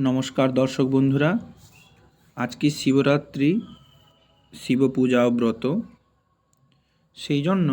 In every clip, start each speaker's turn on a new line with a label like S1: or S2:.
S1: নমস্কার দর্শক বন্ধুরা, আজকে শিবরাত্রি, শিব পূজা ব্রত। সেই জন্য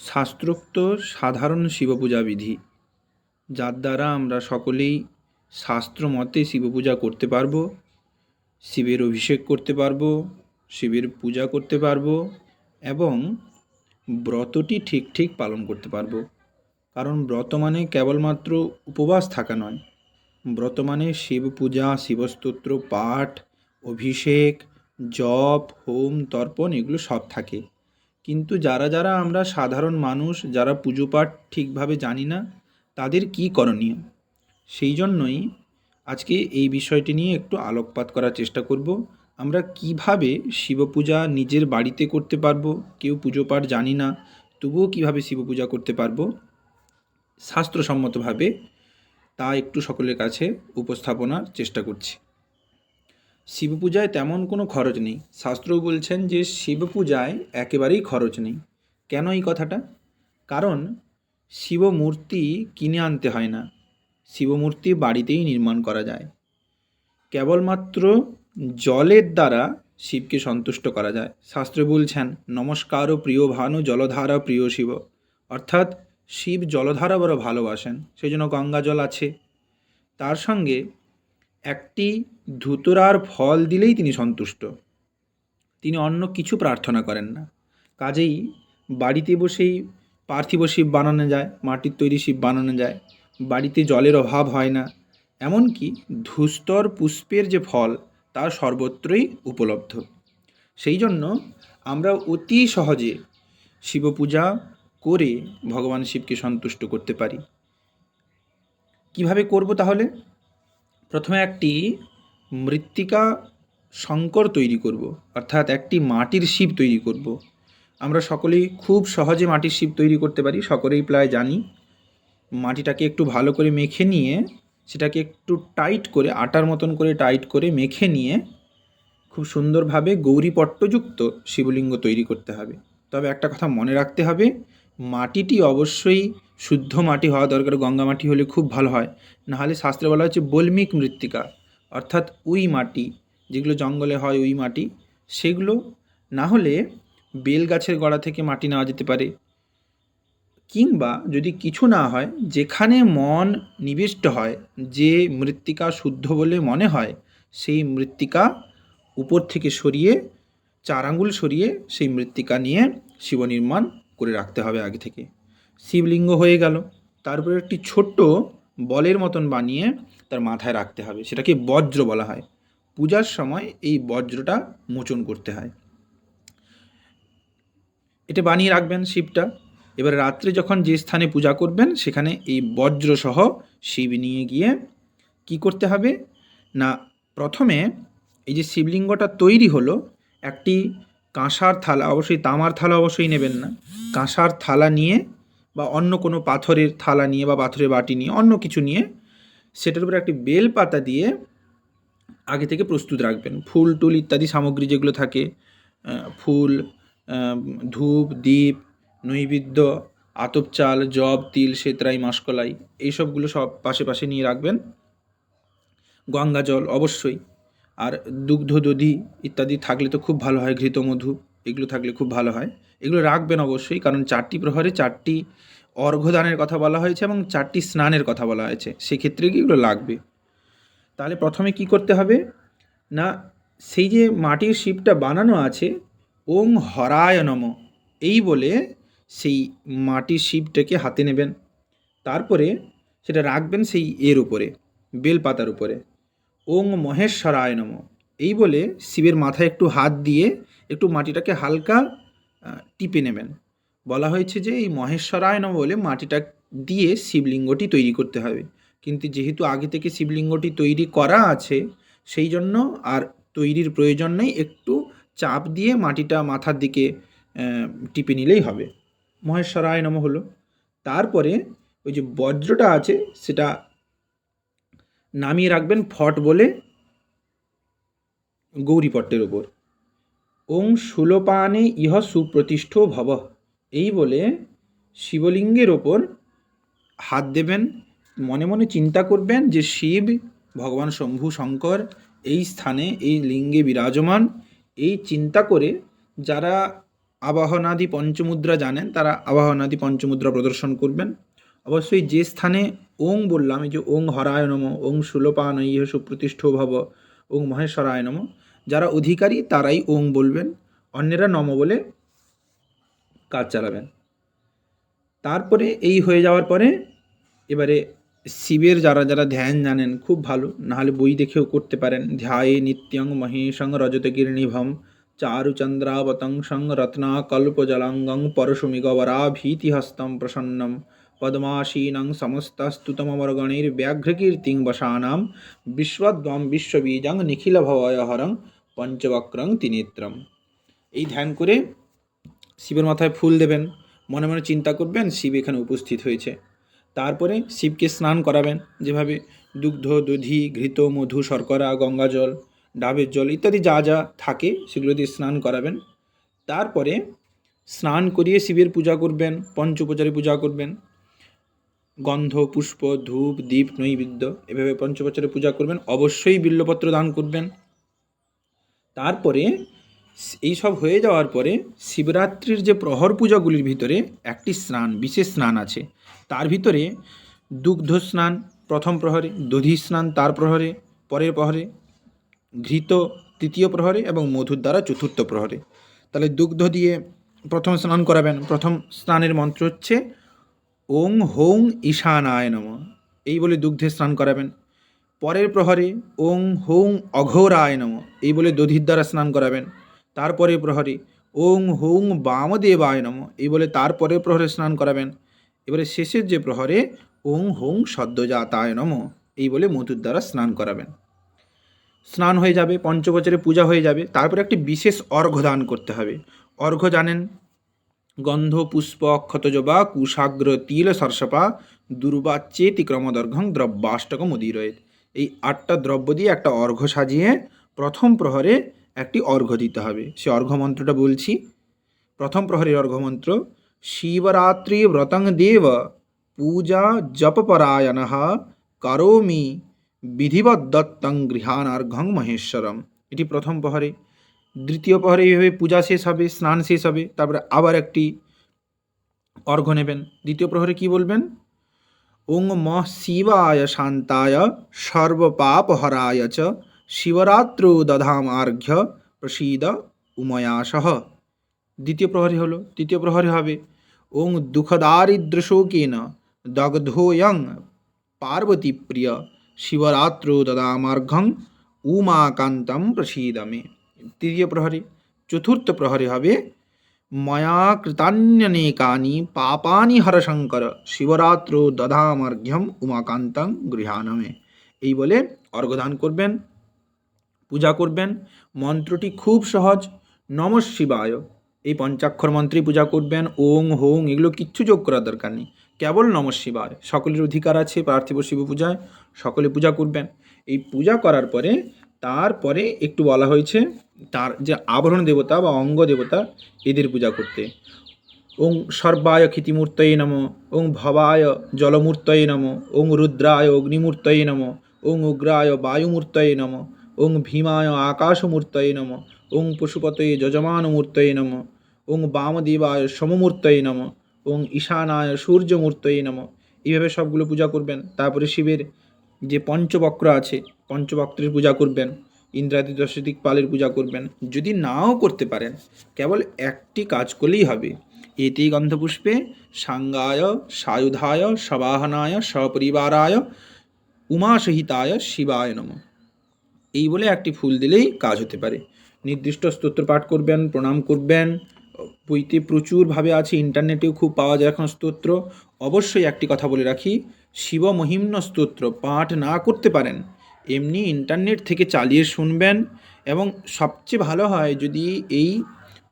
S1: শাস্ত্রোক্ত সাধারণ শিব পূজা বিধি, যার দ্বারা আমরা সকলেই শাস্ত্র মতে শিব পূজা করতে পারব, শিবের অভিষেক করতে পারব, শিবের পূজা করতে পারব এবং ব্রতটি ঠিক ঠিক পালন করতে পারব। কারণ ব্রত মানে কেবলমাত্র উপবাস থাকা নয় ব্রত মানে শিব পূজা শিবস্তোত্র, পাঠ, অভিষেক, জপ, হোম, তর্পণ এগুলো সব থাকে। কিন্তু যারা যারা আমরা সাধারণ মানুষ, যারা পুজো পাঠ ঠিকভাবে জানি না, তাদের কী করণীয়? সেই জন্যই আজকে এই বিষয়টি নিয়ে একটু আলোকপাত করার চেষ্টা করব। আমরা কীভাবে শিব পূজা নিজের বাড়িতে করতে পারব, কেউ পুজো পাঠ জানি না, তবুও কীভাবে শিব পূজা করতে পারব? শাস্ত্রসম্মতভাবে তা একটু সকলের কাছে উপস্থাপনার চেষ্টা করছি। শিব পূজায় তেমন কোনো খরচ নেই। শাস্ত্রও বলছেন যে শিব পূজায় একেবারেই খরচ নেই। কেন এই কথাটা? কারণ শিব মূর্তি কিনে আনতে হয় না। শিব মূর্তি বাড়িতেই নির্মাণ করা যায়। কেবলমাত্র জলের দ্বারা শিবকে সন্তুষ্ট করা যায়। শাস্ত্র বলছেন নমস্কার ও প্রিয় ভানু, জলধারা প্রিয় শিব। অর্থাৎ শিব জলধারা বড় ভালোবাসেন সেই জন্য গঙ্গা জল আছে। তার সঙ্গে একটি ধুতরার ফল দিলেই তিনি সন্তুষ্ট। তিনি অন্য কিছু প্রার্থনা করেন না। কাজেই বাড়িতে বসেই পার্থিব শিব বানানো যায়, মাটির তৈরি শিব বানানো যায়। বাড়িতে জলের অভাব হয় না। এমনকি ধূস্তর পুষ্পের যে ফল, তার সর্বত্রই উপলব্ধ। সেই জন্য আমরা অতি সহজে শিব পূজা করে ভগবান শিবকে সন্তুষ্ট করতে পারি? কীভাবে করব তাহলে? প্রথমে একটি মৃত্তিকা শঙ্কর তৈরি করব, অর্থাৎ একটি মাটির শিব তৈরি করব। আমরা সকলেই খুব সহজে মাটির শিব তৈরি করতে পারি, সকলেই প্রায় জানি। মাটিটাকে একটু ভালো করে মেখে নিয়ে, সেটাকে একটু টাইট করে, আটার মতন করে টাইট করে মেখে নিয়ে, খুব সুন্দরভাবে গৌরীপট্টযুক্ত শিবলিঙ্গ তৈরি করতে হবে। তবে একটা কথা মনে রাখতে হবে মাটিটি অবশ্যই শুদ্ধ মাটি হওয়া দরকার, গঙ্গা মাটি হলে খুব ভালো হয়। নাহলে শাস্ত্রে বলা হচ্ছে বল্মিক মৃত্তিকা, অর্থাৎ উই মাটি, যেগুলো জঙ্গলে হয় উই মাটি, সেগুলো না হলে বেল গাছের গোড়া থেকে মাটি নেওয়া যেতে পারে। কিংবা যদি কিছু না হয়, যেখানে মন নিবিষ্ট হয়, যে মৃত্তিকা শুদ্ধ বলে মনে হয়, সেই মৃত্তিকা উপর থেকে সরিয়ে, চার আঙুল সরিয়ে সেই মৃত্তিকা নিয়ে শিব নির্মাণ করে রাখতে হবে আগে থেকে। শিবলিঙ্গ হয়ে গেল। তারপরে একটি ছোট্ট বলের মতন বানিয়ে তার মাথায় রাখতে হবে। সেটাকে বজ্র বলা হয়। পূজার সময় এই বজ্রটা মোচন করতে হয়। এটা বানিয়ে রাখবেন শিবটা। এবার রাত্রে যখন যে স্থানে পূজা করবেন, সেখানে এই বজ্রসহ শিব নিয়ে গিয়ে কি করতে হবে? না, প্রথমে এই যে শিবলিঙ্গটা তৈরি হলো, একটি কাঁসার থালা, অবশ্যই তামার থালা অবশ্যই নেবেন না। কাঁসার থালা নিয়ে বা অন্য কোনো পাথরের থালা নিয়ে বা পাথরের বাটি নিয়ে, অন্য কিছু নিয়ে সেটার উপরে একটি বেল পাতা দিয়ে আগে থেকে প্রস্তুত রাখবেন। ফুল, টুল ইত্যাদি সামগ্রী যেগুলো থাকে ফুল ধূপ দ্বীপ নৈবেদ্য, আতপ চাল, জব, তিল, সেতরাই, মাসকলাই, এইসবগুলো সব পাশে পাশে নিয়ে রাখবেন। গঙ্গা জল অবশ্যই। আর দুগ্ধ দধি ইত্যাদি থাকলে তো খুব ভালো হয়, ঘৃত মধু, এগুলো থাকলে খুব ভালো হয়। এগুলো রাখবেন অবশ্যই, কারণ চারটি প্রহরে চারটি অর্ঘ্যদানের কথা বলা হয়েছে এবং চারটি স্নানের কথা বলা হয়েছে। সেক্ষেত্রে কি এগুলো লাগবে? তাহলে প্রথমে কি করতে হবে? না, সেই যে মাটির শিবটা বানানো আছে, ওং হরায় নম, এই বলে সেই মাটির শিবটাকে হাতে নেবেন। তারপরে সেটা রাখবেন সেই এর উপরে, বেলপাতার উপরে। ওং মহেশ্বরায় নম। এই বলে শিবের মাথায় একটু হাত দিয়ে একটু মাটিটাকে হালকা টিপে নেবেন। বলা হয়েছে যে এই মহেশ্বরায় নম বলে মাটিটা দিয়ে শিবলিঙ্গটি তৈরি করতে হবে। কিন্তু যেহেতু আগে থেকে শিবলিঙ্গটি তৈরি করা আছে, সেই জন্য আর তৈরির প্রয়োজন নেই, একটু চাপ দিয়ে মাটিটা মাথার দিকে টিপে নিলেই হবে। মহেশ্বরায় নম হলো। তারপরে ওই যে বজ্রটা আছে, সেটা নামিয়ে রাখবেন ফট বলে গৌরীপট্টের ওপর ওং সুলোপানে ইহ সুপ্রতিষ্ঠ ভব। এই বলে শিবলিঙ্গের ওপর হাত দেবেন, মনে মনে চিন্তা করবেন যে শিব, ভগবান শম্ভু, শঙ্কর এই স্থানে এই লিঙ্গে বিরাজমান। এই চিন্তা করে যারা আবাহনাদি পঞ্চমুদ্রা জানেন, তারা আবাহনাদি পঞ্চমুদ্রা প্রদর্শন করবেন। অবশ্যই যে স্থানে ওং বললাম, এই যে ওং হরায় নম, ওং সুলোপানৈহ সুপ্রতিষ্ঠ ভব, ওং মহেশ্বরায় নম, যারা অধিকারী তারাই ওং বলবেন, অন্যেরা নম বলে কাজ চালাবেন। তারপরে এই হয়ে যাওয়ার পরে এবারে শিবের যারা যারা ধ্যান জানেন, খুব ভালো, নাহলে বই দেখেও করতে পারেন। ধ্যায়ে নিত্যং মহেশং রজতগিরিনিভম চারুচন্দ্রাবতং সং রত্নাকল্পজলাঙ্গং পরশুমিগবরাভীতিহস্तं প্রসন্নম। পদ্মাসীনং সমস্তস্তুতমবরগণৈর্ব্যাঘ্রকীর্তিং বসানাম বিশ্বদ্বম বিশ্ববীজং নিখিলভবয়হরং পঞ্চবক্রং তিনেত্রম এই ধ্যান করে শিবের মাথায় ফুল দেবেন, মনে মনে চিন্তা করবেন, শিব এখানে উপস্থিত হয়েছে। তারপরে শিবকে স্নান করাবেন, যেভাবে দুগ্ধ, দধি, ঘৃত, মধু, শর্করা, গঙ্গা জল, ডাবের জল ইত্যাদি যা যা থাকে সেগুলো দিয়ে স্নান করাবেন। তারপরে স্নান করিয়ে শিবের পূজা করবেন, পঞ্চোপচারে পূজা করবেন। গন্ধ, পুষ্প, ধূপ, দীপ, নৈবেদ্য এভাবে পঞ্চোপচারে পূজা করবেন। অবশ্যই বিল্লপত্র দান করবেন। তারপরে এই সব হয়ে যাওয়ার পরে শিবরাত্রির যে প্রহর পূজাগুলির ভিতরে একটি স্নান, বিশেষ স্নান আছে। তার ভিতরে দুগ্ধ স্নান, প্রথম প্রহরে, দধি স্নান, তার প্রহরে, পরের প্রহরে, ঘৃত, তৃতীয় প্রহরে এবং মধুর দ্বারা চতুর্থ প্রহরে। তাহলে দুগ্ধ দিয়ে প্রথম স্নান করাবেন। প্রথম স্নানের মন্ত্র হচ্ছে ওং হৌং ঈশানায় নম। এই বলে দুগ্ধে স্নান করাবেন। পরের প্রহরে ওং হৌং অঘোরায় নম। এই বলে দধির দ্বারা স্নান করাবেন। তারপরে প্রহরে ওং হৌং বামদেবায় নম। এই বলে তারপরে প্রহরে স্নান করাবেন। এবারে শেষের যে প্রহরে ওং হৌং সদ্যজাতায় নম। এই বলে মধুর দ্বারা স্নান করাবেন। স্নান হয়ে যাবে পঞ্চবচরে পূজা হয়ে যাবে। তারপরে একটি বিশেষ অর্ঘ্য দান করতে হবে। অর্ঘ্য জানেন গন্ধ পুষ্প অক্ষতজবা কুশাগ্র তিল সরসপা দুর্বাচ্যেতি ক্রমদর্ঘং দ্রব্যাষ্টকম উদিরয়েত। এই আটটা দ্রব্য দিয়ে একটা অর্ঘ্য সাজিয়ে প্রথম প্রহরে একটি অর্ঘ্য দিতে হবে। সে অর্ঘ্য মন্ত্রটা বলছি। প্রথম প্রহরের অর্ঘ্য মন্ত্র, শিবরাত্রি ব্রতং দেব, পূজা জপপরায়ণ করোমি বিধিবদ্দত্তং গৃহানার্ঘং মহেশ্বরম। এটি প্রথম প্রহরে। দ্বিতীয় প্রহরে এইভাবে পূজা শেষ হবে, স্নান শেষ হবে, তারপরে আবার একটি অর্ঘ্য নেবেন। দ্বিতীয় প্রহরে কি বলবেন? ওং ম শিবায় শান্তায় সর্বপাপহরায় চ শিবরাত্র দধামার্ঘ্য প্রসীদ উময়াসহ দ্বিতীয় প্রহরী হলো, তৃতীয় প্রহরী হবে, ওং দুঃখদারিদ্রশোকেন দগ্ধোয়ং পার্বতী প্রিয় শিবরাত্র দদামার্ঘং উমাকান্তম প্রসীদমে। তৃতীয় প্রহরে, চতুর্থ প্রহরে হবে ময়া কৃতান্যনেকানি পাপানি হরশঙ্কর শিবরাত্র দধামার্ঘ্যম উমাকান্তং গৃহানমে এই বলে অর্ঘদান করবেন, পূজা করবেন। মন্ত্রটি খুব সহজ, নম শিবায়। এই পঞ্চাক্ষর মন্ত্রে পূজা করবেন, ওং, হোং, এগুলো কিচ্ছু যোগ করার দরকার নেই। কেবল নম শিবায়। সকলের অধিকার আছে, পার্থিব শিব পূজায় সকলে পূজা করবেন। এই পূজা করার পরে তারপরে একটু বলা হয়েছে তার যে আবরণ দেবতা বা অঙ্গ দেবতা এদের পূজা করতে। ওং সর্বায় ক্ষিতিমূর্তয়ে নম, ওং ভবায় জলমূর্তয়ে নম, ওং রুদ্রায় অগ্নিমূর্তয়ে নম, ওং উগ্রায় বায়ুমূর্তয়ে নম, ওং ভীমায় আকাশমূর্তয়ে নম, ওং পশুপতয়ে যজমানমূর্তয়ে নম, ওং বামদেবায় সমমূর্তয়ে নম, ওং ঈশানায় সূর্যমূর্তয়ে নম। এইভাবে সবগুলো পূজা করবেন। তারপরে শিবের যে পঞ্চবক্র আছে পঞ্চবক্রের পূজা করবেন ইন্দ্রাদি দশদিক পালের পূজা করবেন, যদি নাও করতে পারেন, কেবল একটি কাজ করলেই হবে। এতেই গন্ধপুষ্পে সাঙ্গায়, সায়ুধায়, সবাহনায়, সপরিবারায়, উমাসহিতায়, শিবায় নম। এই বলে একটি ফুল দিলেই কাজ হতে পারে। নির্দিষ্ট স্তোত্র পাঠ করবেন, প্রণাম করবেন বইতে প্রচুরভাবে আছে, ইন্টারনেটেও খুব পাওয়া যায় এখন স্তোত্র। অবশ্যই একটি কথা বলে রাখি, শিব মহিম্ন স্তোত্র, পাঠ না করতে পারেন, এমনি ইন্টারনেট থেকে চালিয়ে শুনবেন। এবং সবচেয়ে ভালো হয় যদি এই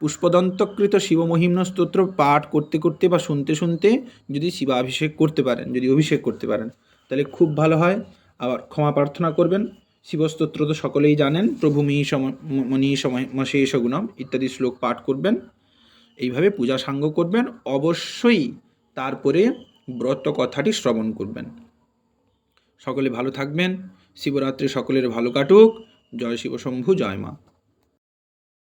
S1: পুষ্পদন্তকৃত শিব শিবমহিম্ন স্তোত্র পাঠ করতে করতে বা শুনতে শুনতে যদি শিবাভিষেক করতে পারেন, যদি অভিষেক করতে পারেন, তাহলে খুব ভালো হয়। আবার ক্ষমা প্রার্থনা করবেন। শিবস্তোত্র তো সকলেই জানেন, প্রভু মি সম মনি সময় মশেষ গুণম ইত্যাদি শ্লোক পাঠ করবেন। এইভাবে পূজা সাঙ্গ করবেন, অবশ্যই তারপরে ব্রত কথাটি শ্রবণ করবেন। সকলে ভালো থাকবেন, শিবরাত্রি সকলের ভালো কাটুক, জয় শিবশম্ভু, জয় মা।